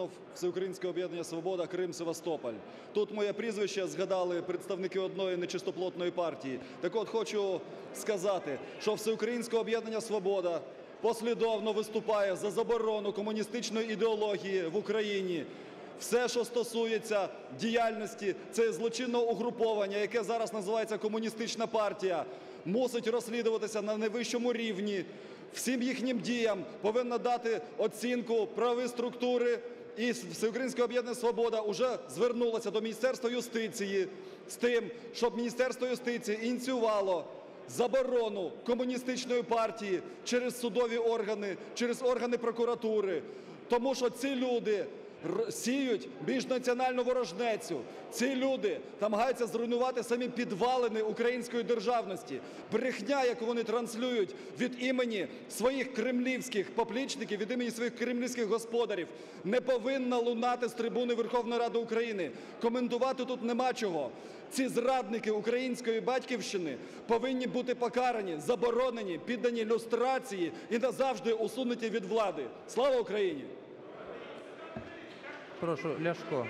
Романов, Всеукраїнське об'єднання «Свобода», Крим, Севастополь. Тут моє прізвище згадали представники одної нечистоплотної партії. Так от хочу сказати, що Всеукраїнське об'єднання «Свобода» послідовно виступає за заборону комуністичної ідеології в Україні. Все, що стосується діяльності це злочинного угруповання, яке зараз називається комуністична партія, мусить розслідуватися на найвищому рівні. Всім їхнім діям повинна дати оцінку правові структури. І Всеукраїнське об'єднання «Свобода» вже звернулося до Міністерства юстиції з тим, щоб Міністерство юстиції ініціювало заборону комуністичної партії через судові органи, через органи прокуратури. Тому що ці люди сіють міжнаціональну ворожнецю. Ці люди намагаються зруйнувати самі підвалини української державності. Брехня, яку вони транслюють від імені своїх кремлівських поплічників, від імені своїх кремлівських господарів, не повинна лунати з трибуни Верховної Ради України. Коментувати тут нема чого. Ці зрадники української батьківщини повинні бути покарані, заборонені, піддані люстрації і назавжди усунуті від влади. Слава Україні! Прошу, Ляшко.